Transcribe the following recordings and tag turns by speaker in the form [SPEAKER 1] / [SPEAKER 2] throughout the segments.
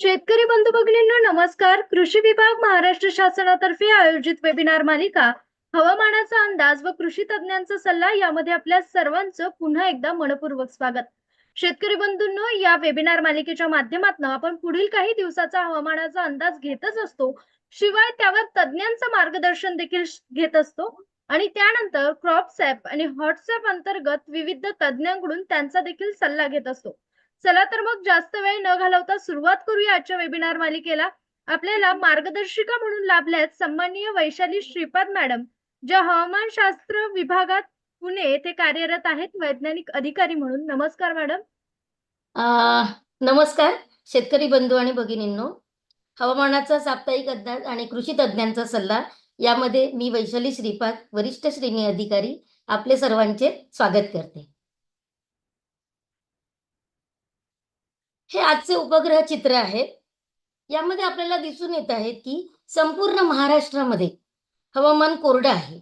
[SPEAKER 1] शेतकरी बंधू भगिनींना नमस्कार. कृषी विभाग महाराष्ट्र शासनातर्फे आयोजित वेबिनार मालिका हवामानाचा अंदाज व कृषी तज्ञांचा सल्ला यामध्ये आपल्या सर्वांचं पुन्हा एकदा मनपूर्वक स्वागत. शेतकरी बंधूंनो या वेबिनार मालिकेच्या माध्यमातून आपण पुढील काही दिवसाचा हवामानाचा अंदाज घेतच असतो. शिवाय त्यावर तज्ञांचं मार्गदर्शन देखील घेत असतो. आणि त्यानंतर क्रॉपसॅप आणि व्हॉट्सअप अंतर्गत विविध तज्ञांकडून त्यांचा देखील सल्ला घेत असतो. चला तर मग जास्त वेळ न घालवता सुरुवात करूया आजच्या वेबिनार मालिकेला. आपल्याला मार्गदर्शिका म्हणून लाभल्यात सन्माननीय वैशाली श्रीपाद मॅडम ज्या हवामानशास्त्र विभागात पुणे येथे कार्यरत आहेत वैज्ञानिक अधिकारी म्हणून. नमस्कार मॅडम.
[SPEAKER 2] नमस्कार शेतकरी बंधू आणि भगिनींनो. हवामानाचा साप्ताहिक अंदाज आणि कृषी तज्ञांचा सल्ला यामध्ये मी वैशाली श्रीपाद वरिष्ठ श्रेणी अधिकारी आपले सर्वांचे स्वागत करते. हे आजचे उपग्रह चित्र आहेत. यामध्ये आपल्याला दिसून येत आहे की संपूर्ण महाराष्ट्रामध्ये हवामान कोरडं आहे.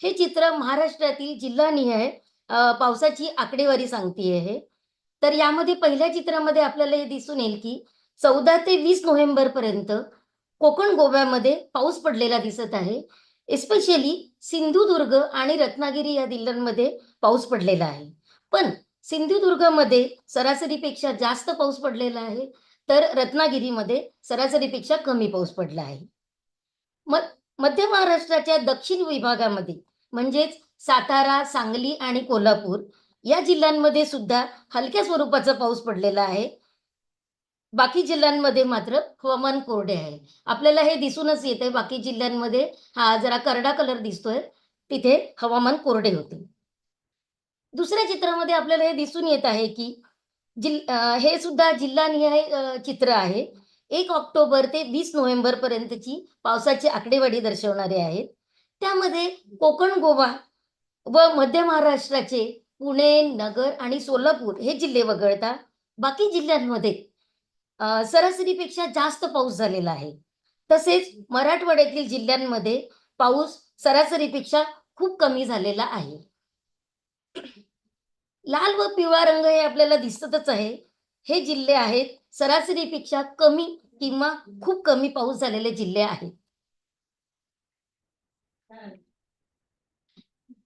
[SPEAKER 2] हे चित्र महाराष्ट्रातील जिल्हानिहाय पावसाची आकडेवारी सांगते आहे तर यामध्ये पहिल्या चित्रामध्ये आपल्याला हे दिसून येईल की चौदा ते वीस नोव्हेंबर पर्यंत कोकण गोव्यामध्ये पाऊस पडलेला दिसत आहे. एस्पेशली सिंधुदुर्ग आणि रत्नागिरी या जिल्ह्यांमध्ये पाऊस पडलेला आहे. पण सिंधुदुर्गमध्ये सरासरीपेक्षा जास्त पाऊस पडलेला आहे तर रत्नागिरीमध्ये सरासरीपेक्षा कमी पाऊस पडला आहे. मध्य महाराष्ट्राच्या दक्षिण विभागामध्ये म्हणजेच सातारा सांगली आणि कोल्हापूर या जिल्ह्यांमध्ये सुद्धा हलक्या स्वरूपाचा पाऊस पडलेला आहे. बाकी जिल्ह्यांमध्ये मात्र हवामान कोरडे आहे. आपल्याला हे दिसूनच येते बाकी जिल्ह्यांमध्ये हा जरा करडा कलर दिसतोय तिथे हवामान कोरडे होते. दुसऱ्या चित्रामध्ये आपल्याला हे दिसून येत आहे की जिल हे सुद्धा जिल्हानिहाय चित्र आहे. एक ऑक्टोबर ते वीस नोव्हेंबर पर्यंतची पावसाची आकडेवारी दर्शवणारे आहेत. त्यामध्ये कोकण गोवा व मध्य महाराष्ट्राचे पुणे नगर आणि सोलापूर हे जिल्हे वगळता बाकी जिल्ह्यांमध्ये सरासरीपेक्षा जास्त पाऊस झालेला आहे. तसेच मराठवाड्यातील जिल्ह्यांमध्ये पाऊस सरासरीपेक्षा खूप कमी झालेला आहे. लाल व पिवळा रंग हे आपल्याला दिसतच आहे. हे जिल्हे आहेत सरासरीपेक्षा कमी किंवा खूप कमी पाऊस झालेले जिल्हे आहेत.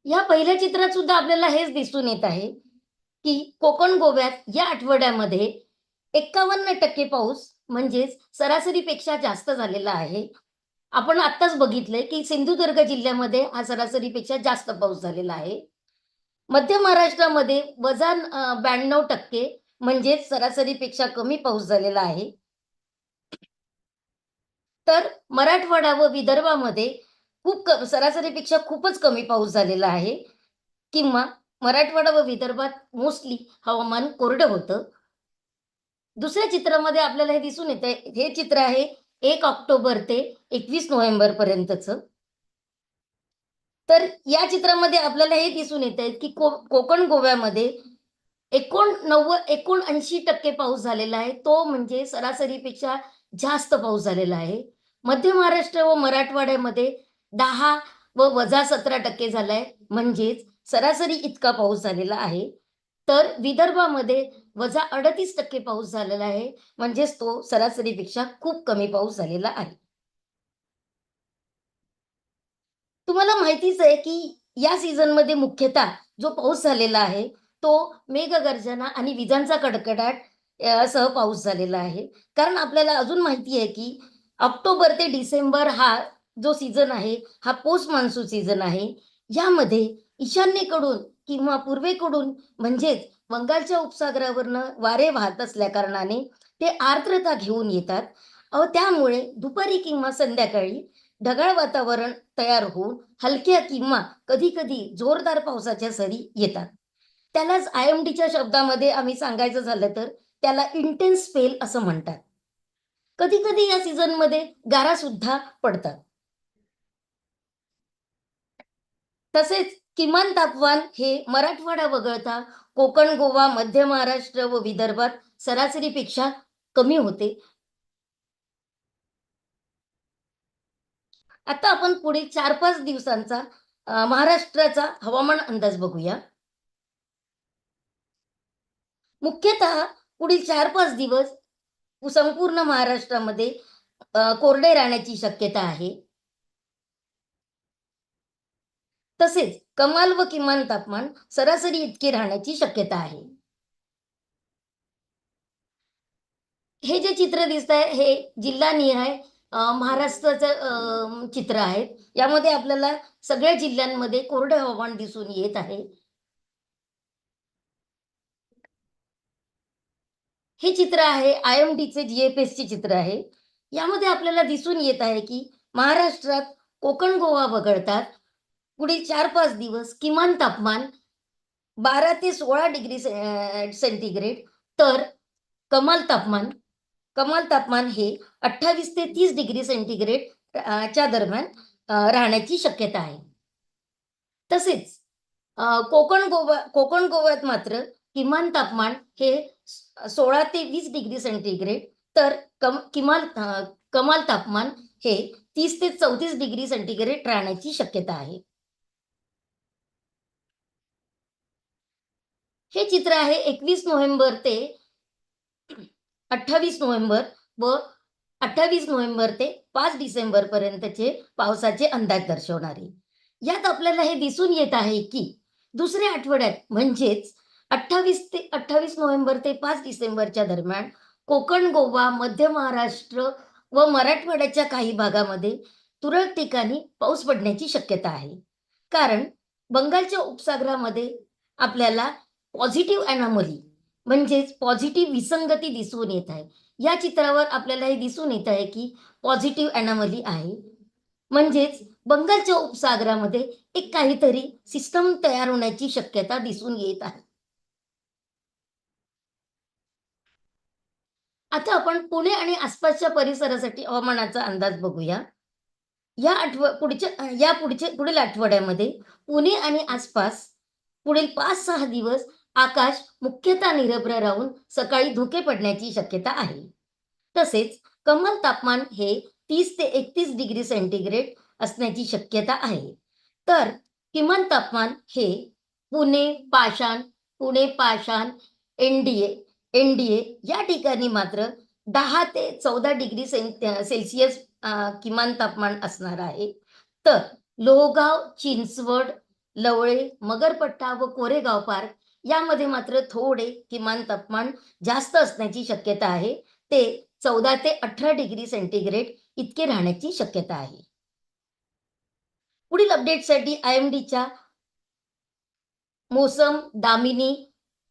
[SPEAKER 2] या पहिल्या चित्रात सुद्धा आपल्याला हेच दिसून येत आहे की कोकण गोव्यात या आठवड्यामध्ये एक्कावन्न टक्के पाऊस म्हणजेच सरासरीपेक्षा जास्त झालेला आहे. आपण आत्ताच बघितलंय की सिंधुदुर्ग जिल्ह्यामध्ये हा सरासरीपेक्षा जास्त पाऊस झालेला आहे. मध्य महाराष्ट्रामध्ये वजा ब्याण्णव टक्के म्हणजेच सरासरीपेक्षा कमी पाऊस झालेला आहे. तर मराठवाडा व विदर्भामध्ये खूप सरासरीपेक्षा खूपच कमी पाऊस झालेला आहे. किंवा मराठवाडा व विदर्भात मोस्टली हवामान कोरडं होतं. दुसऱ्या चित्रामध्ये आपल्याला हे दिसून येते हे चित्र आहे एक ऑक्टोबर ते एकवीस नोव्हेंबर पर्यंतच तर या चित्रामध्ये आपल्याला हे दिसून येत आहे की को कोकण गोव्यामध्ये एकोणनव्वद एकोणऐंशी टक्के पाऊस झालेला आहे. तो म्हणजे सरासरीपेक्षा जास्त पाऊस झालेला आहे. मध्य महाराष्ट्र व मराठवाड्यामध्ये दहा व वजा सतरा टक्के झालाय. म्हणजेच सरासरी इतका पाऊस झालेला आहे. तर विदर्भामध्ये वजा अडतीस टक्के पाऊस झालेला आहे. म्हणजेच तो सरासरीपेक्षा खूप कमी पाऊस झालेला आहे. तुम्हाला माहितीच आहे की या सीझनमध्ये मुख्यतः जो पाऊस झालेला आहे तो मेघगर्जना आणि विजांचा कडकडाट सह पाऊस झालेला आहे. कारण आपल्याला अजून माहिती आहे की ऑक्टोबर ते डिसेंबर हा जो सीझन आहे हा पोस्ट मान्सून सीझन आहे. यामध्ये ईशान्येकडून किंवा पूर्वेकडून म्हणजेच बंगालच्या उपसागरावरनं वारे वाहत असल्या कारणाने ते आर्द्रता घेऊन येतात. अ त्यामुळे दुपारी किंवा संध्याकाळी ढगाळ वातावरण तयार होऊन हलक्या किंवा कधी कधी जोरदार पावसाच्या सरी येतात. त्यालाच आय एम डीच्या शब्दामध्ये आम्ही सांगायचं झालं तर त्याला इंटेन्स स्पेल असं म्हणतात. कधी कधी या सीझनमध्ये गारा सुद्धा पडतात. तसेच किमान तापमान हे मराठवाडा वगळता कोकण गोवा मध्य महाराष्ट्र व विदर्भात सरासरीपेक्षा कमी होते. आता आपण पुढे चार पाच दिवसांचा महाराष्ट्राचा हवामान अंदाज बघूया. मुख्यतः पुढील चार पाच दिवस संपूर्ण महाराष्ट्रामध्ये कोरडे राहण्याची शक्यता आहे. तसेच कमाल व किमान तापमान सरासरी इतके राहण्याची शक्यता आहे. हे जे चित्र दिसत आहे हे जिल्हा निहाय महाराष्ट्राचं चित्र आहे. यामध्ये आपल्याला सगळ्या जिल्ह्यांमध्ये कोरडे हवामान दिसून येत आहे. हे चित्र आहे आय एम डीचे जीएफएस चे चित्र आहे. यामध्ये आपल्याला दिसून येत आहे की महाराष्ट्रात कोकण गोवा वगळतात पुढील चार पाच दिवस किमान तापमान बारा ते सोळा डिग्री सेंटीग्रेड तर कमाल तापमान कमाल तापमान हे अठ्ठावीस ते तीस डिग्री सेंटीग्रेड च्या दरम्यान राहण्याची शक्यता आहे. तसेच कोकण गोवा कोकण गोव्यात मात्र किमान तापमान हे सोळा ते वीस डिग्री सेंटीग्रेड तर कम किमान कमाल तापमान हे तीस ते चौतीस डिग्री सेंटीग्रेड राहण्याची शक्यता आहे. हे चित्र आहे एकवीस नोव्हेंबर ते अठ्ठावीस नोव्हेंबर व अठ्ठावीस नोव्हेंबर ते पाच डिसेंबर पर्यंतचे पावसाचे अंदाज दर्शवणारे. यात आपल्याला हे दिसून येत आहे की दुसऱ्या आठवड्यात म्हणजेच अठ्ठावीस ते अठ्ठावीस नोव्हेंबर ते पाच डिसेंबरच्या दरम्यान कोकण गोवा मध्य महाराष्ट्र व मराठवाड्याच्या काही भागामध्ये तुरळक ठिकाणी पाऊस पडण्याची शक्यता आहे. कारण बंगालच्या उपसागरामध्ये आपल्याला पॉझिटिव्ह अॅनॉमली म्हणजेच पॉझिटिव्ह विसंगती दिसून येत आहे. या चित्रावर आपल्याला हे दिसून येत आहे की पॉझिटिव्ह अॅनॉमली आहे. म्हणजेच बंगालच्या उपसागरामध्ये एक काहीतरी सिस्टम तयार होण्याची शक्यता दिसून येत आहे. आता आपण पुणे आणि आसपासच्या परिसरासाठी हवामानाचा अंदाज बघूया. या आठव पुढच्या या पुढच्या पुढील आठवड्यामध्ये पुणे आणि आसपास पुढील पाच सहा दिवस आकाश मुख्यतः निरभ्र राहून सकाळी धुके पडण्याची शक्यता आहे. तसेच कमल तापमान हे तीस ते एकतीस डिग्री सेंटीग्रेड असण्याची शक्यता आहे. तर किमान तापमान हे पुणे पाषाण पुणे पाषाण एनडीए एनडीए या ठिकाणी मात्र दहा ते चौदा डिग्री सेल्सिअस किमान तापमान असणार आहे. तर लोहगाव चिंचवड लवळे मगरपट्टा व कोरेगाव पार्क यामध्ये मात्र थोडे किमान तापमान जास्त असण्याची शक्यता आहे. ते चौदा ते अठरा डिग्री सेंटीग्रेड इतके राहण्याची शक्यता आहे. पुढील अपडेटसाठी आय एम डीच्या मोसम दामिनी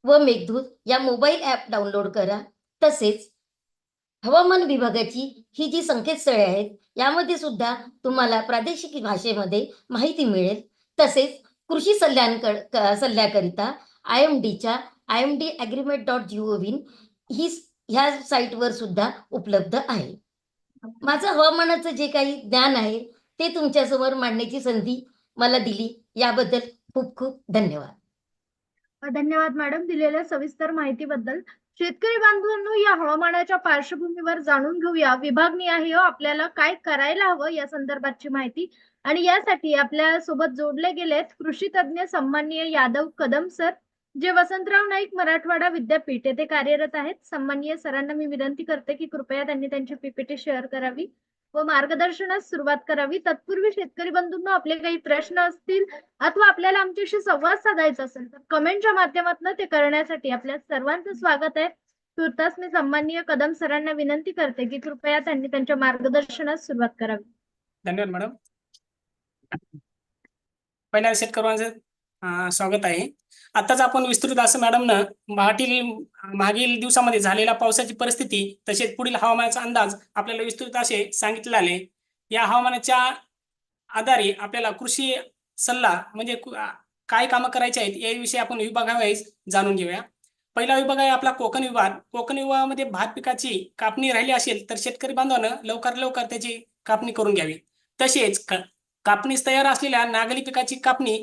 [SPEAKER 2] व मेघदूत या मोबाईल ॲप डाउनलोड करा. तसेच हवामान विभागाची ही जी संकेतस्थळे आहेत यामध्ये सुद्धा तुम्हाला प्रादेशिक भाषेमध्ये माहिती मिळेल. तसेच कृषी सल्ल्यांकड सल्ल्याकरिता आय एम डीच्या I M D agrimet dot gov in ही ह्या साईटवर सुद्धा उपलब्ध आहे. माझं हवामानाचं जे काही ज्ञान आहे ते तुमच्यासमोर मांडण्याची संधी मला दिली. याबद्दल खूप खूप धन्यवाद.
[SPEAKER 1] धन्यवाद मॅडम दिलेल्या सविस्तर माहितीबद्दल. शेतकरी बांधवांनो या हवामानाच्या पार्श्वभूमीवर जाणून घेऊया. विभागनिहाय हो, आपल्याला काय करायला हवं या संदर्भातची माहिती. आणि यासाठी आपल्यासोबत जोडले गेलेत कृषी तज्ज्ञ सन्माननीय यादव कदम सर जे वसंतराव नाईक मराठवाडा विद्यापीठ येथे कार्यरत आहेत सन्माननीय सरांना मी विनंती करते की कृपया त्यांनी त्यांची पीपीटी शेअर करावी व मार्गदर्शनास सुरुवात करावी. तत्पूर्वी शेतकरी बंधूंना आपले काही प्रश्न असतील अथवा आपल्याला आमच्याशी संवाद साधायचा असेल तर कमेंटच्या माध्यमातून ते करण्यासाठी आपल्या सर्वांचं स्वागत आहे. तुर्तास मी सन्माननीय कदम सरांना विनंती करते की कृपया त्यांनी त्यांच्या मार्गदर्शनास सुरुवात करावी.
[SPEAKER 3] धन्यवाद मॅडम. पहिल्या शेतकऱ्यांचं स्वागत आहे. आताच आपण विस्तृत असं मॅडमनं मागील मागील दिवसामध्ये झालेल्या पावसाची परिस्थिती तसेच पुढील हवामानाचा अंदाज आपल्याला विस्तृत असे सांगितले आले या हवामानाच्या आधारे आपल्याला कृषी सल्ला म्हणजे काय कामं करायची आहेत याविषयी आपण विभागावाईज जाणून घेऊया. पहिला विभाग आहे आपला कोकण विभाग. कोकण विभागामध्ये भात पिकाची कापणी राहिली असेल तर शेतकरी बांधवानं लवकर लवकर त्याची कापणी करून घ्यावी. तसेच कापणीस तयार असलेल्या नागली पिकाची कापणी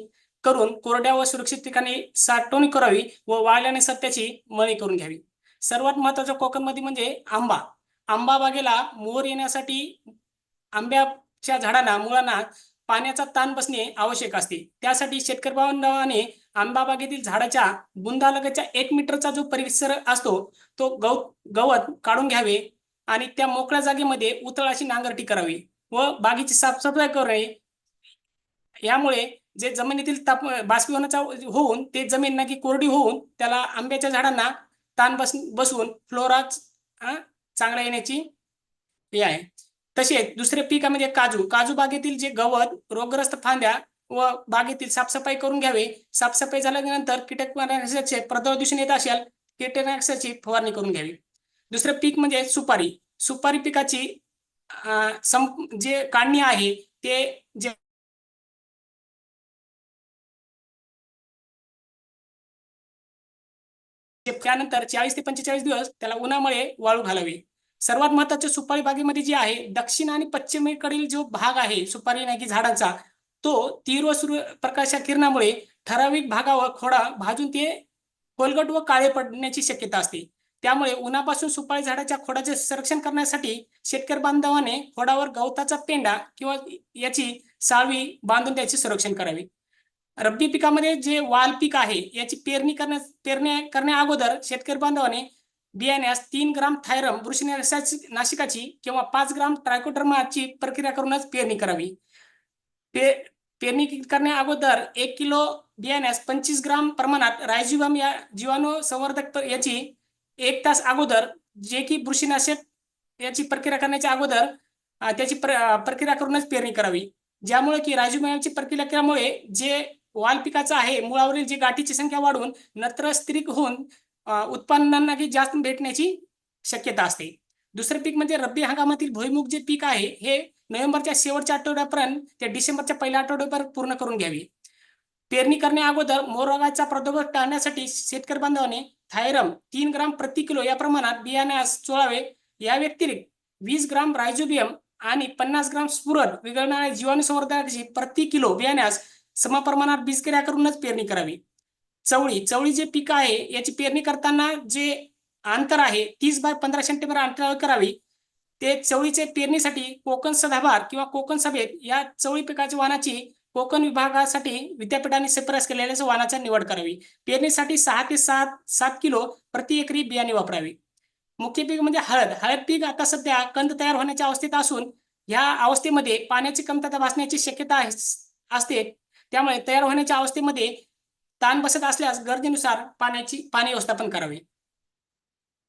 [SPEAKER 3] करून कोरड्या व सुरक्षित ठिकाणी साठवण करावी व वाळल्याने त्याची मळी करून घ्यावी. सर्वात महत्वाचं कोकणमध्ये म्हणजे आंबा. आंबा बागेला मोर येण्यासाठी आंब्याच्या झाडांना मुळांना पाण्याचा ताण बसणे आवश्यक असते. त्यासाठी शेतकरी बांधवाने आंबा बागेतील झाडाच्या बुंदालगतच्या एक मीटरचा जो परिसर असतो तो गव गवत काढून घ्यावे आणि त्या मोकळ्या जागेमध्ये उतळाची नांगरटी करावी व बागेची साफसफाई करावी. यामुळे जे जमिनीतील ताप बाष्पीभवनाचा होऊन ते जमीन नक्की कोरडी होऊन त्याला आंब्याच्या झाडांना ताण बस बसून फ्लोरा चांगला येण्याची हे आहे. तसेच दुसरे पीक म्हणजे काजू. काजू बागेतील जे गवत रोगग्रस्त फांद्या व बागेतील साफसफाई करून घ्यावे. साफसफाई झाल्यानंतर कीटकनाशकाचे प्रदूषण येत असेल कीटकनाशकाची फवारणी करून घ्यावी. दुसरं पीक म्हणजे सुपारी. सुपारी पिकाची जे काढणी आहे ते जे त्यानंतर चाळीस ते पंचेचाळीस दिवस त्याला उन्हामुळे वाळू घालावी. सर्वात महत्त्वाचे सुपारी बागेमध्ये जे आहे दक्षिण आणि पश्चिमेकडील जो भाग आहे सुपारी नाही की झाडांचा तो तीव्र सूर्य प्रकाशा किरणामुळे ठराविक भागावर खोडा भाजून ते कोलगट व काळे पडण्याची शक्यता असते. त्यामुळे उन्हापासून सुपारी झाडाच्या खोडाचे संरक्षण करण्यासाठी शेतकरी बांधवाने खोडावर गवताचा पेंडा किंवा याची साळवी बांधून त्याचे संरक्षण करावे. रब्बी पिकामध्ये जे वाल पीक आहे याची पेरणी करण्या पेरणी करण्या अगोदर शेतकरी बांधवाने बियाण्यास तीन ग्राम थायरम बुरशीनाशकाची नाशिकाची किंवा पाच ग्राम ट्रायकोडर्माची प्रक्रिया करूनच पेरणी करावी. पे पेरणी करण्या अगोदर एक किलो बियाण्यास पंचवीस ग्राम प्रमाणात रायझिबम या जीवाणू संवर्धक याची एक तास अगोदर जे की बुरशीनाशक याची प्रक्रिया करण्याच्या अगोदर त्याची प्र प्रक्रिया करूनच पेरणी करावी. ज्यामुळे की रायझोबियमची प्रक्रिया केल्यामुळे जे वाल पिकाचं आहे मुळावरील जी गाठीची संख्या वाढून नत्र स्त्रिक होऊन उत्पन्नांना जास्त भेटण्याची शक्यता असते. दुसरं पीक म्हणजे रब्बी हंगामातील भुईमुग जे पीक आहे हे नोव्हेंबरच्या शेवटच्या आठवड्यापर्यंत ते डिसेंबरच्या पहिल्या आठवड्यापर्यंत पूर्ण करून घ्यावी. पेरणी करण्या अगोदर मोरोगाचा प्रादुर्भाव टाळण्यासाठी शेतकरी बांधवाने थायरम तीन ग्राम प्रति किलो या प्रमाणात बियाण्यास चोळावे या व्यतिरिक्त वीस ग्राम रायझोबियम आणि पन्नास ग्राम स्फुरद विघळणाऱ्या जीवाणू संवर्धनाची प्रति किलो बियाण्यास समप्रमाणात बीजक्रिया करूनच पेरणी करावी. चवळी चवळी जे पीक आहे याची पेरणी करताना जे अंतर आहे तीस बाय पंधरा सेंटीमीटर अंतरावर करावी. ते चवळीचे पेरणीसाठी कोकण सदाभार किंवा कोकण सभेत या चवळी पिकाच्या वाहनाची कोकण विभागासाठी विद्यापीठाने शिफारस केलेल्या वाणाची निवड करावी. पेरणीसाठी सहा ते सात सात किलो प्रति एकरी बियाणे वापरावी. मुख्य पीक म्हणजे हळद. हळद पीक आता सध्या कंद तयार होण्याच्या अवस्थेत असून या अवस्थेमध्ये पाण्याची कमतरता भासण्याची शक्यता आहे असते. त्यामुळे तयार होण्याच्या अवस्थेमध्ये ताण बसत असल्यास गरजेनुसार पाण्याची पाणी व्यवस्थापन करावे.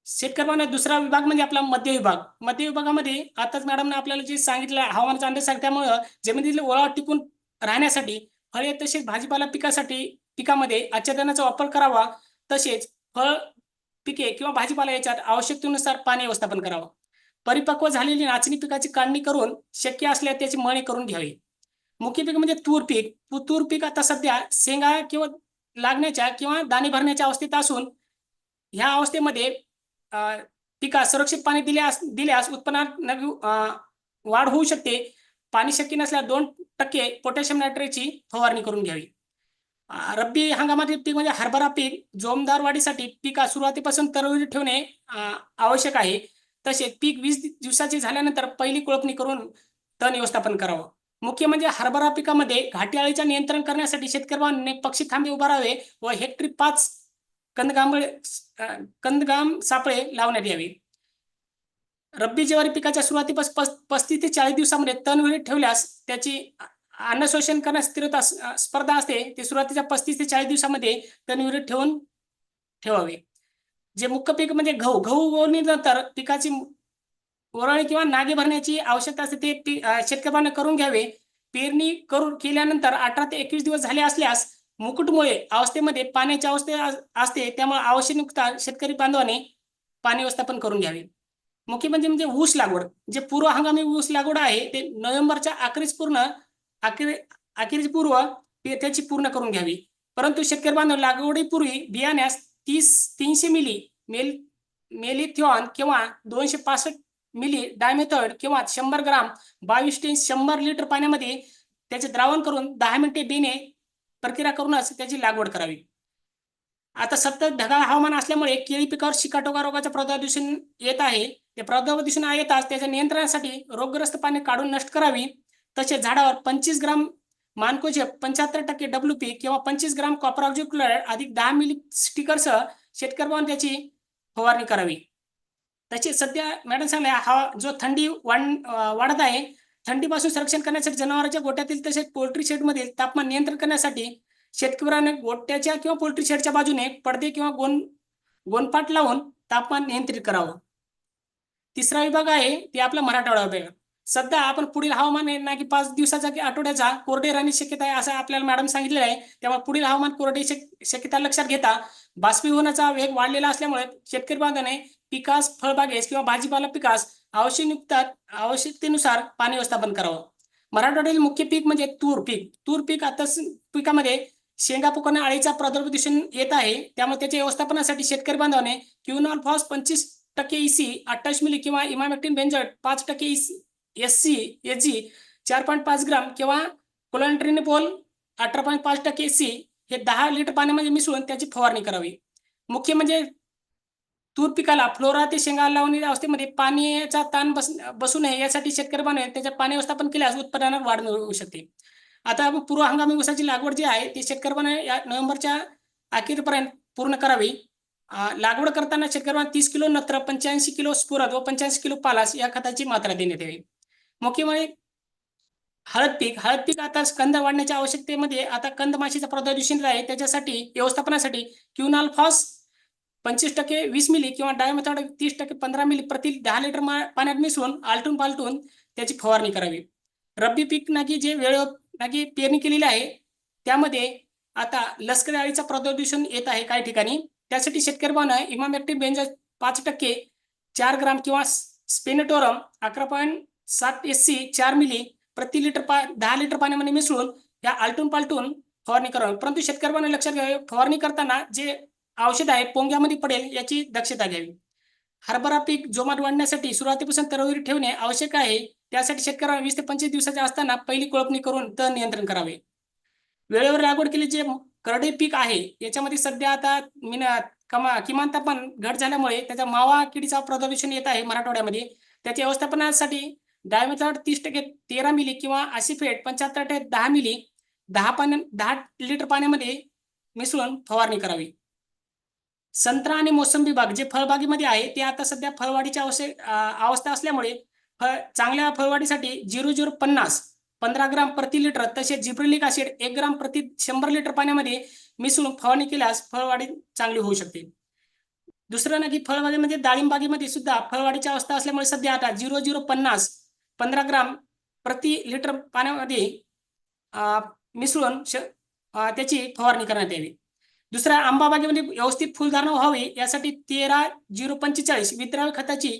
[SPEAKER 3] शेतकऱ्यांना दुसरा विभाग म्हणजे आपला मध्य विभाग. मध्य विभागामध्ये आताच मॅडमने आपल्याला जे सांगितलं हवामानाचा अंदाज सांगल्यामुळं जमिनीतील ओलावा टिकून राहण्यासाठी फळे तसेच भाजीपाला पिकासाठी पिकामध्ये आच्छादनाचा वापर करावा. तसेच फळ पिके किंवा भाजीपाला याच्यात आवश्यकतेनुसार पाणी व्यवस्थापन करावं. परिपक्व झालेली नाचणी पिकाची काढणी करून शक्य असल्यास त्याची मळणी करून घ्यावी. मुख्य पीक म्हणजे तूर पीक. तू- तूर पीक आता सध्या शेंगा किंवा लागण्याच्या किंवा दाणे भरण्याच्या अवस्थेत असून ह्या अवस्थेमध्ये पिका पिकास सुरक्षित पाणी दिल्यास दिल्यास उत्पन्नात नवी वाढ होऊ शकते. पाणी शक्य नसल्यास दोन टक्के पोटॅशियम नायट्रेटची फवारणी करून घ्यावी. रब्बी हंगामातील पीक म्हणजे हरभरा पीक. जोमदार वाढीसाठी पिका सुरुवातीपासून तरवरी ठेवणे आवश्यक आहे. तसेच पीक वीस दिवसाची झाल्यानंतर पहिली कोळपणी करून तण व्यवस्थापन करावं. मुख्य म्हणजे हरभरा पिकामध्ये घाटी अळीचे नियंत्रण करण्यासाठी शेतकरी बांधवांनी पक्षी थांबे उभारावे व हेक्टरी पाच कंदगांब कंदगाम सापळे लावण्यात यावी. रब्बी ज्वारी पिकाच्या सुरुवातीपासून पस्तीस ते चाळीस दिवसामध्ये तण वेळी ठेवल्यास त्याची अन्न शोषण करण्यास स्थिरता स्पर्धा असते. ते सुरुवातीच्या पस्तीस ते चाळीस दिवसामध्ये तण विहिरीत ठेवून ठेवावे. जे मुख्य पीक म्हणजे गहू. गहू उगवणीनंतर पिकाची ओरळी किंवा नागे भरण्याची आवश्यकता असते ते शेतकऱ्यांना करून घ्यावे. पेरणी करून केल्यानंतर अठरा ते एकवीस दिवस झाले असल्यास मुकुटमुळे अवस्थेमध्ये पाण्याची अवस्थे असते. त्यामुळे आवश्यकता शेतकरी बांधवाने पाणी व्यवस्थापन करून घ्यावे. मुख्य म्हणजे म्हणजे ऊस लागवड. जे पूर्व हंगामी ऊस लागवड आहे ते नोव्हेंबरच्या अखेरीस पूर्ण अखेर अखेरीस पूर्व त्याची पूर्ण करून घ्यावी. परंतु शेतकरी बांधव लागवडीपूर्वी बियाण्यास तीस तीनशे मिली मेल मेलिथॉन किंवा दोनशे पासष्ट मिली डायमेथॉइड किंवा शंभर ग्राम बावीस ते शंभर लिटर पाण्यामध्ये त्याचे द्रावण करून दहा मिनिटे बिने प्रक्रिया करूनच त्याची लागवड करावी. आता सतत ढगाळ हवामान असल्यामुळे केळी पिकावर शिकाटोका रोगाचा प्रादुर्भाव दिसून येत आहे. ते प्रादुर्भाव दिसून येताच त्याच्या नियंत्रणासाठी रोगग्रस्त पाने काढून नष्ट करावी. तसेच झाडावर पंचवीस ग्राम मानकोचे पंच्याहत्तर टक्के डब्ल्यू पी किंवा पंचवीस ग्राम कॉपर ऑक्झिड क्लोराईड अधिक दहा मिली स्टिकरसह शेतकरी त्याची फवारणी करावी. त्याची सध्या मॅडम सांगल्या हा जो थंडी वाढ वाढत आहे थंडीपासून संरक्षण करण्यासाठी जनावरांच्या गोट्यातील तसेच पोल्ट्री शेडमधील तापमान नियंत्रण करण्यासाठी शेतकऱ्याने गोट्याच्या किंवा पोल्ट्री शेडच्या बाजूने पडदे किंवा गोन गोनपाट लावून तापमान नियंत्रित करावं. तिसरा विभाग आहे ते आपला मराठवाडा विभाग. सध्या आपण पुढील हवामान आहे ना की पाच दिवसाचा की आठवड्याचा कोरडे राहण्याची शक्यता आहे असं आपल्याला मॅडम सांगितलेलं आहे. त्यामुळे पुढील हवामान कोरडे शक्यता लक्षात घेता बाष्पीभवनाचा वेग वाढलेला असल्यामुळे शेतकरी बांधवाने पिकास फळबागेस किंवा भाजीपाला पिकास आवश्यकता आवश्यकतेनुसार पाणी व्यवस्थापन करावं. मराठवाड्यातील मुख्य पीक म्हणजे तूर पीक. तूर पीक आता पिकामध्ये शेंगा पोकळणे अळीचा प्रादुर्भाव दिसून येत आहे. त्यामुळे त्याच्या व्यवस्थापनासाठी शेतकरी बांधवाने क्युनॉल फॉस पंचवीस टक्के इसी अठ्ठावीस मिली किंवा इमामेक्टिन बेंजट पाच टक्के एस सी एच जी चार पॉईंट पाच ग्राम किंवा कोलॅन्ट्रिनिपोल अठरा पॉईंट पाच टक्के सी हे दहा लिटर पाण्यामध्ये मिसळून त्याची फवारणी करावी. मुख्य म्हणजे तूर पिकाला फ्लोरा ते शेंगा लावणी अवस्थेमध्ये पाण्याचा ताण बस बसू नये यासाठी शेतकरी बांधव त्याच्या पाणी व्यवस्थापन केल्यास उत्पादनात वाढ मिळू शकते. आता पूर्व हंगामी ऊसाची लागवड जी आहे ती शेतकऱ्यांना या नोव्हेंबरच्या अखेरपर्यंत पूर्ण करावी. लागवड करताना शेतकऱ्यांना तीस किलो नत्र पंच्याऐंशी किलो स्फुरद व पंच्याऐंशी किलो पालास या खताची मात्रा देण्यात यावी. मुख्यमंत्री हळद पीक हळद पीक आता कंद वाढण्याच्या आवश्यकतेमध्ये आता कंद माशीचा प्रादुर्भाव आहे त्याच्यासाठी व्यवस्थापनासाठी क्युनाल फॉस पंचवीस टक्के वीस मिली किंवा डायमेथॉड तीस टक्के पंधरा मिली प्रति दहा लिटर पाण्यात मिसळून आलटून पालटून त्याची फवारणी करावी. रब्बी पीक नागी जे वेळेवर नागी पेरणी केलेली आहे त्यामध्ये आता लष्करी आळीचा प्रदूषण येत आहे काही ठिकाणी. त्यासाठी शेतकरी इमाम इमामॅक्टिव बेंजा पाच टक्के चार ग्राम किंवा स्पेनेटोरम अकरा पॉईंट सात एस सी चार मिली प्रति लिटर पा दहा लिटर पाण्यामध्ये मिसळून या आलटून पालटून फवारणी करावी. परंतु शेतकरी लक्षात घ्यावे फवारणी करताना जे औषध आहे पोंग्यामध्ये पडेल याची दक्षता घ्यावी. हरभरा पीक जोमात वाढण्यासाठी सुरुवातीपासून तरवरी ठेवणे आवश्यक आहे. त्यासाठी शेतकऱ्यांना वीस ते पंचवीस दिवसाचे असताना पहिली कोळपणी करून तण नियंत्रण करावे. वेळेवर लागवड केली जे करडे पीक आहे याच्यामध्ये सध्या आता मिन कमा किमान तापमान घट झाल्यामुळे त्याचा मावा किडीचा प्रदूषण येत आहे मराठवाड्यामध्ये. त्याच्या व्यवस्थापनासाठी डायमेथॉड तीस टक्के तेरा मिली किंवा आसिफेट पंच्याहत्तर टक्के दहा मिली दहा पाण्या दहा लिटर पाण्यामध्ये मिसळून फवारणी करावी. संत्रा आणि मोसंबी बाग जे फळबागेमध्ये आहे ते आता सध्या फळवाढीच्या अवस्थे अवस्था असल्यामुळे फळ चांगल्या फळवाढीसाठी झिरो झिरो पन्नास पंधरा ग्राम प्रति लिटर तसेच जिब्रिलिक ऍसिड एक ग्राम प्रति शंभर लिटर पाण्यामध्ये मिसळून फवारणी केल्यास फळवाढी चांगली होऊ शकते. दुसरं ना की फळबागेमध्ये म्हणजे बागेमध्ये सुद्धा फळवाढीची अवस्था असल्यामुळे सध्या आता झिरो झिरो पन्नास पंधरा ग्राम प्रति लिटर पाण्यामध्ये मिसळून श- त्याची फवारणी करण्यात यावी. दुसरा आंबा बागेमध्ये व्यवस्थित फुलधारणा व्हावी यासाठी तेरा झिरो पंचेचाळीस विद्राव्य खताची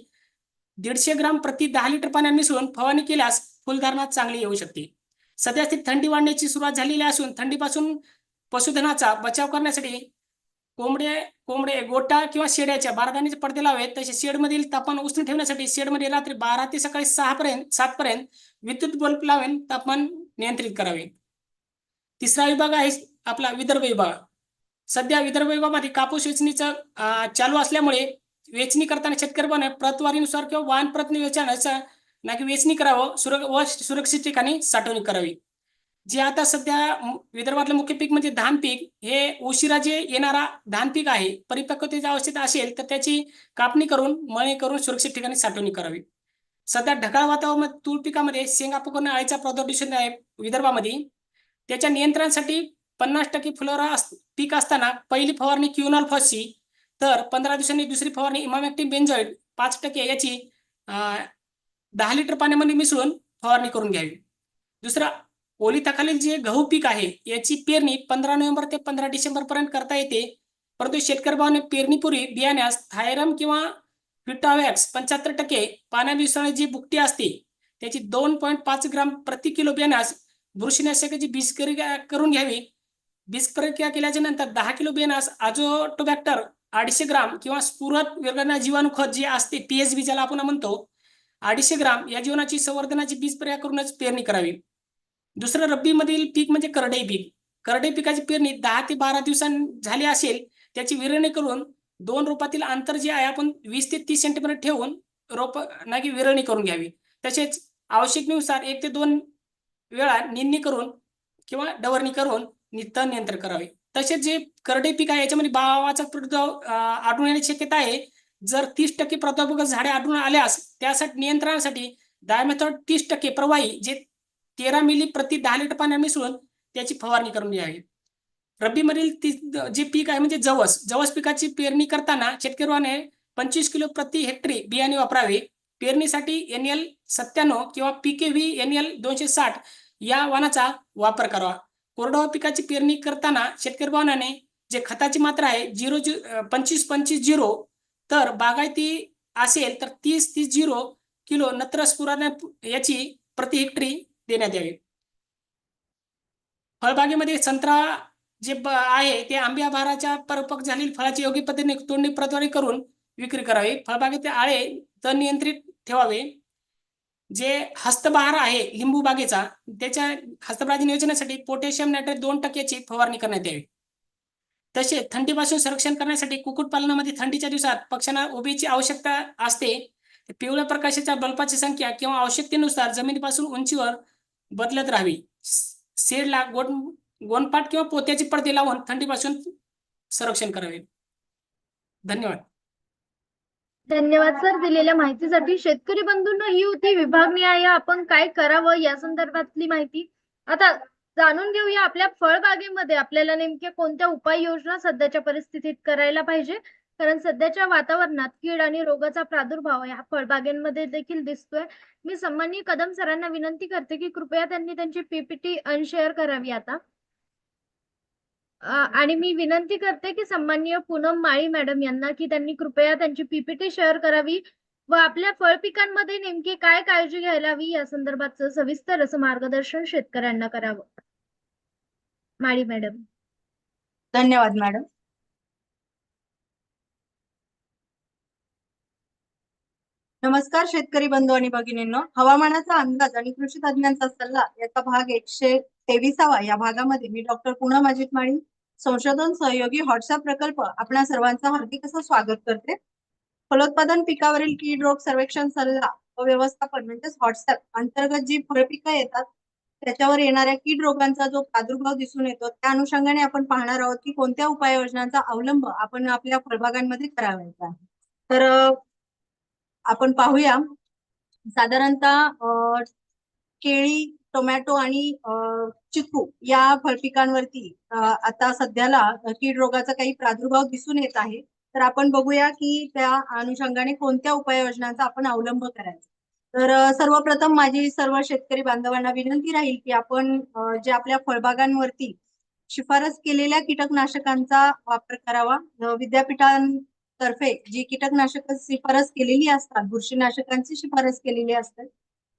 [SPEAKER 3] दीडशे ग्राम प्रति दहा लिटर पाण्यात मिसळून फवारणी केल्यास फुलधारणा चांगली येऊ शकते. सध्या स्थित थंडी वाढण्याची सुरुवात झालेली असून थंडीपासून पशुधनाचा बचाव करण्यासाठी कोंबडे कोंबडे गोटा किंवा शेड्याच्या बारदानीचे पडदे लावेत तसेच शेडमधील तापमान उष्ण ठेवण्यासाठी शेडमध्ये रात्री बारा ते सकाळी सहा पर्यंत सात पर्यंत विद्युत बल्ब लावून तापमान नियंत्रित करावे. तिसरा विभाग आहे आपला विदर्भ विभाग. सध्या विदर्भ विभागामध्ये कापूस वेचणीचं चालू असल्यामुळे वेचणी करताना शेतकऱ्यांना प्रतवारीनुसार किंवा वाहन प्रतनी वेचण्याचं ना की वेचणी करावं सुरक व सुरक्षित ठिकाणी साठवणूक करावी. जे आता सध्या विदर्भातलं मुख्य पीक म्हणजे धान पीक हे उशिरा जे येणारा धान पीक आहे परिपक्वतेच्या अवस्थेत असेल तर त्याची कापणी करून मळणी करून सुरक्षित ठिकाणी साठवणूक करावी. सध्या ढगाळ वातावरणात तूर पिकामध्ये शेंगा पकडून अळीचा प्रादुर्भाव दिसून आहे विदर्भामध्ये. त्याच्या नियंत्रणासाठी पन्नास टक्के फ्लोरा अस- पीक असताना पहिली फवारणी क्युनॉल फॉसची तर पंधरा दिवसांनी दुसरी फवारणी इमामॅक्टिन बेंजॉइड पाच टक्के याची दहा लिटर पाण्यामध्ये मिसळून फवारणी करून घ्यावी. दुसरा ओलिताखालील जे गहू पीक आहे याची पेरणी पंधरा नोव्हेंबर ते पंधरा डिसेंबर पर्यंत करता येते. परंतु शेतकरी भावाने पेरणीपूर्वी बियाण्यास थायरम किंवा फिटावॅक्स पंच्याहत्तर टक्के पाण्यात मिसळण्याची जी बुकटी असते त्याची दोन पॉईंट पाच ग्राम प्रति किलो बियाण्यास बुरशीनाशकाची बीज करी करून घ्यावी. बीज प्रक्रिया केल्याच्यानंतर दहा किलो बेनास आजोटोबॅक्टर अडीचशे ग्राम किंवा स्फुरत विरघळणा जीवाणू खत जे असते पीएचबी ज्याला आपण म्हणतो अडीचशे ग्राम या जीवनाची संवर्धनाची बीज प्रक्रिया करूनच पेरणी करावी. दुसरं रब्बीमधील पीक म्हणजे करडई पीक. करडई पिकाची पेरणी दहा ते बारा दिवसां झाली असेल त्याची विरळणी करून दोन रोपातील अंतर जे आहे आपण वीस ते तीस सेंटीमीटर ठेवून रोप नाही विरळणी करून घ्यावी. तसेच आवश्यकतेनुसार एक ते दोन वेळा निंदणी करून किंवा डवरणी करून नि- तण नियंत्रण करावे. तसेच जे करडे पीक आहे याच्यामध्ये बावाचा प्रादुर्भाव आढळून येण्याची शक्यता आहे. जर तीस टक्के प्रादुर्भाव झाडे आढळून आल्यास त्यासाठी नियंत्रणासाठी डायमेथॉड तीस टक्के प्रवाही जे तेरा मिली प्रति दहा लिटर पाण्यात मिसळून त्याची फवारणी करून घ्यावी. रब्बीमधील ती जे पीक आहे म्हणजे जवस जवस पिकाची पेरणी करताना शेतकऱ्याने पंचवीस किलो प्रति हेक्टरी बियाणे वापरावे. पेरणीसाठी एन एल सत्त्याण्णव किंवा पीके व्ही एन एल दोनशे साठ या वाहनाचा वापर करावा. कोरडवाहू पिकाची पेरणी करताना शेतकरी भावनाने जे खताची मात्रा आहे झिरो पंचवीस पंचवीस झिरो तर बागायती असेल तर तीस तीस झिरो किलो नत्रस पुराणा याची प्रति हेक्टरी देण्यात यावी. फळबागेमध्ये संत्रा जे आहे ते आंब्या भाराच्या परिपक्व झालेली फळाची योग्य पद्धतीने तोडणी प्रतवारी करून विक्री करावी. फळबागेचे आळे तण नियंत्रित ठेवावे. जे हस्तबहार आहे लिंबू बागेचा त्याच्या हस्तबहार नियोजनासाठी पोटॅशियम नायट्रेट दोन टक्क्याची फवारणी करण्यात यावी. तसे थंडीपासून संरक्षण करण्यासाठी कुक्कुटपालनामध्ये थंडीच्या दिवसात पक्ष्यांना उभीची आवश्यकता असते. पिवळ्या प्रकाशाच्या बल्बाची संख्या किंवा आवश्यकतेनुसार जमिनीपासून उंचीवर बदलत राहावी. सेडला गोन गोनपाट किंवा पोत्याची पडदे लावून थंडीपासून संरक्षण करावे. धन्यवाद.
[SPEAKER 1] धन्यवाद सर दिलेल्या माहितीसाठी. शेतकरी बंधूंना ही होती विभागनिहाय आपण काय करावं या संदर्भातली माहिती. आता जाणून घेऊया आपल्या फळबागेमध्ये आपल्याला नेमक्या कोणत्या उपाययोजना सध्याच्या परिस्थितीत करायला पाहिजे? कारण सध्याच्या वातावरणात कीड आणि रोगाचा प्रादुर्भाव या फळबागेमध्ये देखील दिसतोय. मी सन्माननीय कदम सरांना विनंती करते की कृपया त्यांनी त्यांची पीपीटी अनशेअर करावी आता. आणि मी विनंती करते की सन्माननीय पूनम माळी मॅडम यांना की त्यांनी कृपया त्यांची पीपीटी शेअर करावी व आपल्या फळ पिकांमध्ये नेमकी काय काळजी घ्यायला हवी या संदर्भातचं सविस्तर असं मार्गदर्शन शेतकऱ्यांना करावं. माळी मॅडम.
[SPEAKER 4] धन्यवाद मॅडम. नमस्कार शेतकरी बंधू आणि भगिनींनो. हवामानाचा अंदाज आणि कृषी तज्ञांचा सल्ला याचा भाग एकशे तेविसावा या भागामध्ये मी डॉक्टर पूनम अजित माळी संशोधन सहयोगी व्हॉट्सअप प्रकल्प आपणा सर्वांचं हार्दिक असं स्वागत करते. फलोत्पादन पिकावरील कीड रोग सर्वेक्षण सल्ला व व्यवस्थापन म्हणजेच व्हॉट्सअप अंतर्गत जी फळपिकं येतात त्याच्यावर येणाऱ्या कीड रोगांचा जो प्रादुर्भाव दिसून येतो त्या अनुषंगाने आपण पाहणार आहोत की कोणत्या उपाययोजनांचा अवलंब आपण आपल्या फळबागांमध्ये करावायचा आहे. तर आपण पाहूया. साधारणतः अ, केळी टोमॅटो आणि चिकू या फळपिकांवरती आता सध्याला कीड रोगाचा काही प्रादुर्भाव दिसून येत आहे. तर आपण बघूया की त्या अनुषंगाने कोणत्या उपाययोजनांचा आपण अवलंब करायचा. तर सर्वप्रथम माझी सर्व शेतकरी बांधवांना विनंती राहील की आपण जे आपल्या फळबागांवरती शिफारस केलेल्या कीटकनाशकांचा वापर करावा. विद्यापीठां तर्फे जी कीटकनाशक शिफारस केलेली असतात बुरशीनाशकांची शिफारस केलेली असते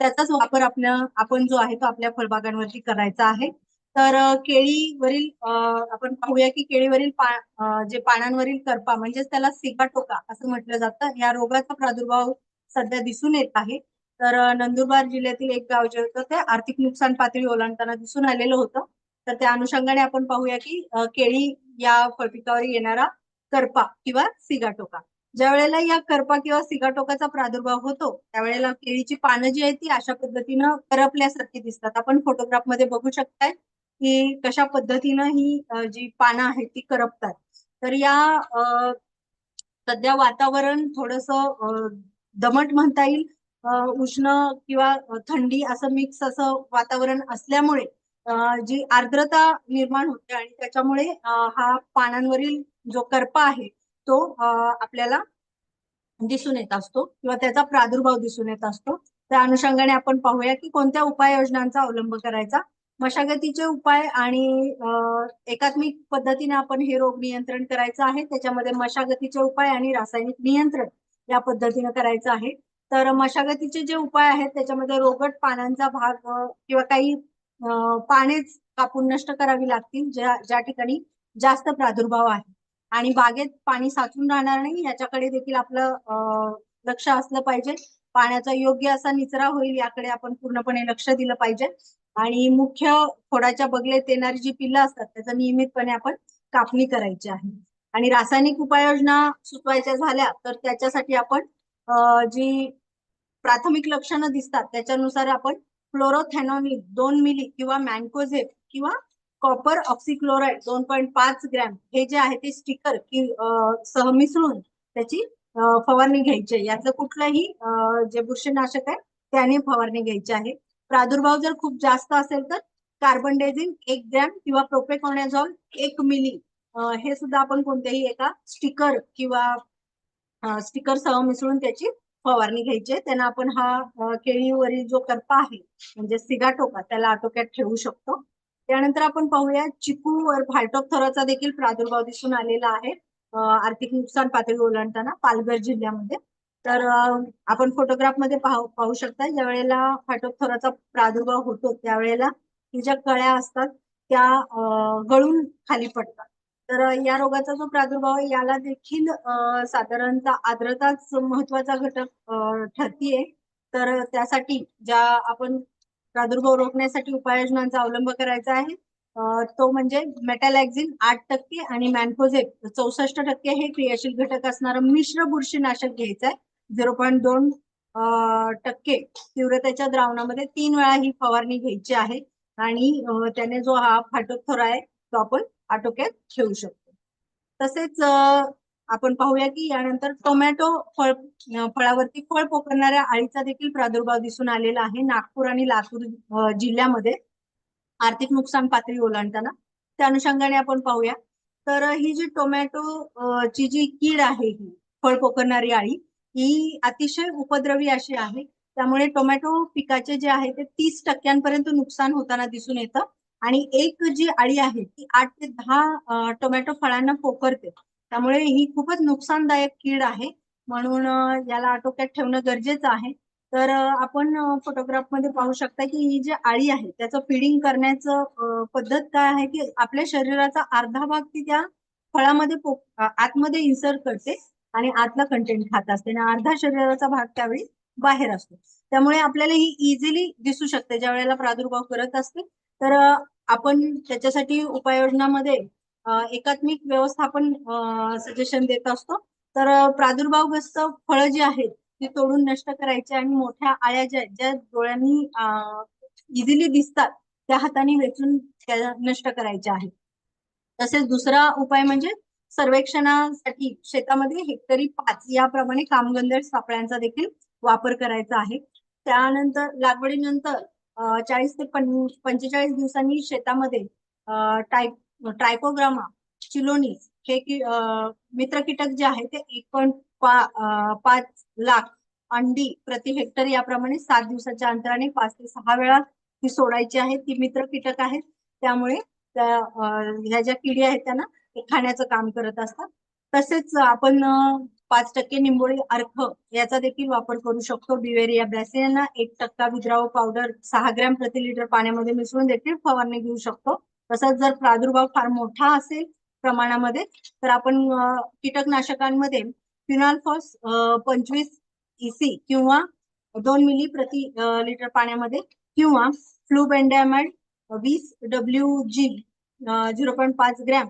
[SPEAKER 4] त्याचाच वापर आपल्या आपण जो आहे तो आपल्या फळबागांवरती करायचा आहे. तर केळीवरील आपण पाहूया की केळीवरील पा जे पानांवरील करपा म्हणजेच त्याला सिगाटोका असं म्हटलं जातं. या रोगाचा प्रादुर्भाव सध्या दिसून येत आहे. तर नंदुरबार जिल्ह्यातील एक गाव जे होतं ते आर्थिक नुकसान पातळी ओलांडताना दिसून आलेलं होतं. तर त्या अनुषंगाने आपण पाहूया की केळी या फळपिकावर येणारा करपा किंवा सिगाटोका. ज्या वेळेला या करपा किंवा सिगाटोकाचा प्रादुर्भाव होतो त्यावेळेला केळीची पानं जी आहेत ती अशा पद्धतीनं करपल्यासारखी दिसतात. आपण फोटोग्राफमध्ये बघू शकताय की कशा पद्धतीनं ही जी पानं आहेत ती करपतात. तर या सध्या वातावरण थोडस दमट म्हणता येईल. उष्ण किंवा थंडी असं मिक्स असं वातावरण असल्यामुळे जी आर्द्रता निर्माण होते आणि त्याच्यामुळे हा पानांवरील जो करपा आहे तो आपल्याला दिसून येत असतो किंवा त्याचा प्रादुर्भाव दिसून येत असतो. त्या अनुषंगाने आपण पाहूया की कोणत्या उपाययोजनांचा अवलंब करायचा. मशागतीचे उपाय आणि एकात्मिक पद्धतीने आपण हे रोग नियंत्रण करायचं आहे. त्याच्यामध्ये मशागतीचे उपाय आणि रासायनिक नियंत्रण या पद्धतीने करायचं आहे. तर मशागतीचे जे उपाय आहेत त्याच्यामध्ये रोगट पानांचा भाग किंवा काही पानेच कापून नष्ट करावी लागतील ज्या ज्या ठिकाणी जास्त प्रादुर्भाव आहे. आणि बागेत पाणी साचून राहणार नाही याच्याकडे देखील आपलं लक्ष असलं पाहिजे. पाण्याचा योग्य असा निचरा होईल याकडे आपण पूर्णपणे लक्ष दिलं पाहिजे. आणि मुख्य खोडाच्या बगलेत येणारी जी पिल्लं असतात त्याचा नियमितपणे आपण कापणी करायची आहे. आणि रासायनिक उपाययोजना सुचवायच्या झाल्या तर त्याच्यासाठी आपण जी प्राथमिक लक्षणं दिसतात त्याच्यानुसार आपण फ्लोरोथेनॉनिल दोन मिली किंवा मॅन्कोझेप किंवा कॉपर ऑक्सिक्लोराईड दोन पॉईंट पाच ग्रॅम हे जे आहे ते स्टिकर कि सह मिसळून त्याची फवारणी घ्यायची आहे. यातलं कुठलंही जे बुरशीनाशक आहे त्याने फवारणी घ्यायची आहे. प्रादुर्भाव जर खूप जास्त असेल तर कार्बन डेझिन एक ग्रॅम किंवा प्रोपेकॉनेझॉल एक मिली हे सुद्धा आपण कोणत्याही एका स्टिकर किंवा स्टिकर सह मिसळून त्याची फवारणी घ्यायची आहे त्यांना आपण हा केळीवरील जो करपा आहे म्हणजे सिगाटोका त्याला आटोक्यात ठेवू शकतो. त्यानंतर आपण पाहूया चिकूवर फायटोप थराचा देखील प्रादुर्भाव दिसून आलेला आहे. आर्थिक नुकसान पातळी ओलांडताना पालघर जिल्ह्यामध्ये. तर आपण फोटोग्राफमध्ये पाहू पाहू शकता ज्या वेळेला फायटोप थराचा प्रादुर्भाव होतो त्यावेळेला ज्या कळ्या असतात त्या गळून खाली पडतात. तर या रोगाचा जो प्रादुर्भाव आहे याला देखील साधारणतः आर्द्रताच महत्त्वाचा घटक ठरतीये. तर त्यासाठी ज्या आपण प्रादुर्भाव रोखण्यासाठी उपाययोजनांचा अवलंब करायचा आहे तो म्हणजे मेटॅलॅक्झिन आठ टक्के आणि मॅनकोझेप चौसष्ट टक्के हे क्रियाशील घटक असणारं मिश्र बुरशीनाशक घ्यायचं आहे. झिरो पॉईंट दोन टक्के तीव्रतेच्या द्रावणामध्ये तीन वेळा ही फवारणी घ्यायची आहे. आणि त्याने जो हा फाटोथोरा आहे तो आपण आटोक्यात ठेवू शकतो. तसेच आपण पाहूया की यानंतर टोमॅटो फळ फळावरती फळ पोखरणाऱ्या अळीचा देखील प्रादुर्भाव दिसून आलेला आहे. नागपूर आणि लातूर जिल्ह्यामध्ये आर्थिक नुकसान पातळी ओलांडताना. त्या अनुषंगाने आपण पाहूया. तर ही जी टोमॅटो ची जी कीड आहे ही फळ पोखरणारी अळी ही अतिशय उपद्रवी अशी आहे. त्यामुळे टोमॅटो पिकाचे जे आहे ते तीस टक्क्यांपर्यंत नुकसान होताना दिसून येतं. आणि एक जी अळी आहे ती आठ ते दहा टोमॅटो फळांना पोखरते. त्यामुळे ही खूपच नुकसानदायक कीड आहे. म्हणून याला आटोक्यात ठेवणं गरजेचं आहे. तर आपण फोटोग्राफमध्ये पाहू शकता की ही जी आळी आहे त्याचं फिडिंग करण्याचं पद्धत काय आहे की आपल्या शरीराचा अर्धा भाग ती त्या फळामध्ये पो- आतमध्ये इन्सर्ट करते आणि आतला कंटेंट खात असते आणि अर्धा शरीराचा भाग त्यावेळी बाहेर असतो. त्यामुळे आपल्याला ही इझिली दिसू शकते ज्या वेळेला प्रादुर्भाव करत असते. तर आपण त्याच्यासाठी उपाययोजनामध्ये एकात्मिक व्यवस्थापन सजेशन देत असतो. तर प्रादुर्भावग्रस्त फळं जी आहेत ती तोडून नष्ट करायची आणि मोठ्या आळ्या ज्या आहेत, ज्या डोळ्यांनी इझिली दिसतात त्या हाताने वेचून त्या नष्ट करायच्या आहेत. तसेच दुसरा उपाय म्हणजे सर्वेक्षणासाठी शेतामध्ये हेक्टरी पाच याप्रमाणे कामगंधर सापळ्यांचा देखील वापर करायचा आहे. त्यानंतर लागवडीनंतर चाळीस ते पं पंचेचाळीस दिवसांनी शेतामध्ये टाय ट्रायकोग्रामा चिलोनी हे की मित्र कीटक जे आहे ते एक पॉईंट पाच लाख अंडी प्रति हेक्टर याप्रमाणे सात दिवसाच्या अंतराने पाच ते सहा वेळा ती सोडायची आहे. ती मित्र कीटक आहेत. त्यामुळे त्या ह्या ज्या किडी आहेत त्यांना ते खाण्याचं काम करत असतात. तसेच आपण पाच टक्के निंबोळी अर्क याचा देखील वापर करू शकतो. बिवेरिया ब्रॅसियाना एक टक्का विद्राव पावडर सहा ग्रॅम प्रति लिटर पाण्यामध्ये मिसळून देखील फवारणी घेऊ शकतो. तसंच जर प्रादुर्भाव फार मोठा असेल प्रमाणामध्ये तर आपण कीटकनाशकांमध्ये फिनॉल्फॉस पंचवीस इसी किंवा दोन मिली प्रति लिटर पाण्यामध्ये किंवा फ्लूबेंडॅमाइड वीस डब्ल्यू जी झिरो पॉईंट पाच ग्रॅम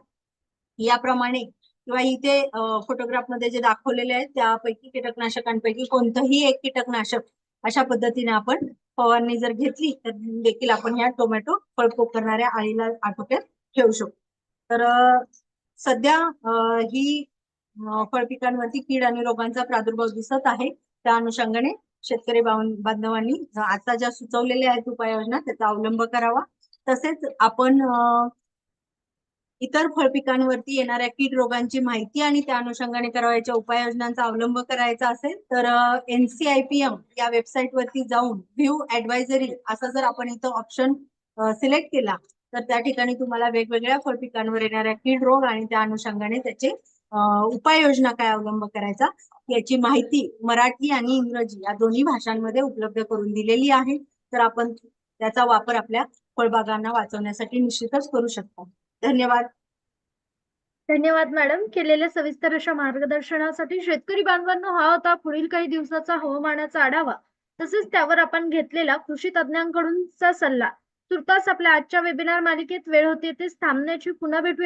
[SPEAKER 4] याप्रमाणे किंवा इथे फोटोग्राफमध्ये जे दाखवलेले आहेत त्यापैकी कीटकनाशकांपैकी कोणतंही एक कीटकनाशक अशा पद्धतीने आपण फवारणी जर घेतली तर देखील आपण ह्या टोमॅटो फळ करणाऱ्या आळीला आटोक्यात ठेवू शकतो तर सध्या ही फळपिकांवरती कीड आणि रोगांचा प्रादुर्भाव दिसत आहे. त्या अनुषंगाने शेतकरी बांधवांनी आता ज्या सुचवलेल्या आहेत उपाययोजना त्याचा अवलंब करावा. तसेच आपण इतर फळपिकांवरती येणाऱ्या कीड रोगांची माहिती आणि त्या अनुषंगाने करावयाच्या उपाययोजनांचा अवलंब करायचा असेल तर एनसीआयपीएम या वेबसाईट वरती जाऊन व्ह्यू ऍडवायझरी असा जर आपण इथं ऑप्शन सिलेक्ट केला तर त्या ठिकाणी तुम्हाला वेगवेगळ्या फळपिकांवर येणाऱ्या कीड रोग आणि त्या अनुषंगाने त्याचे उपाययोजना काय अवलंब करायचा याची माहिती मराठी आणि इंग्रजी या दोन्ही भाषांमध्ये उपलब्ध करून दिलेली आहे. तर आपण त्याचा वापर आपल्या फळबागांना वाचवण्यासाठी निश्चितच करू शकता. धन्यवाद.
[SPEAKER 1] धन्यवाद मॅडम. केलेल्या सविस्तर अशा मार्गदर्शनासाठी शेतकरी बांधवांनो हा होता पुढील काही दिवसाचा हवामानाचा आढावा. तसेच त्यावर आपण घेतलेला कृषी तज्ञांकडूनचा सल्ला. तुर्तास आपल्या आजच्या वेबिनार मालिकेत वेळ होती तेच थांबण्याची पुन्हा भेटूया.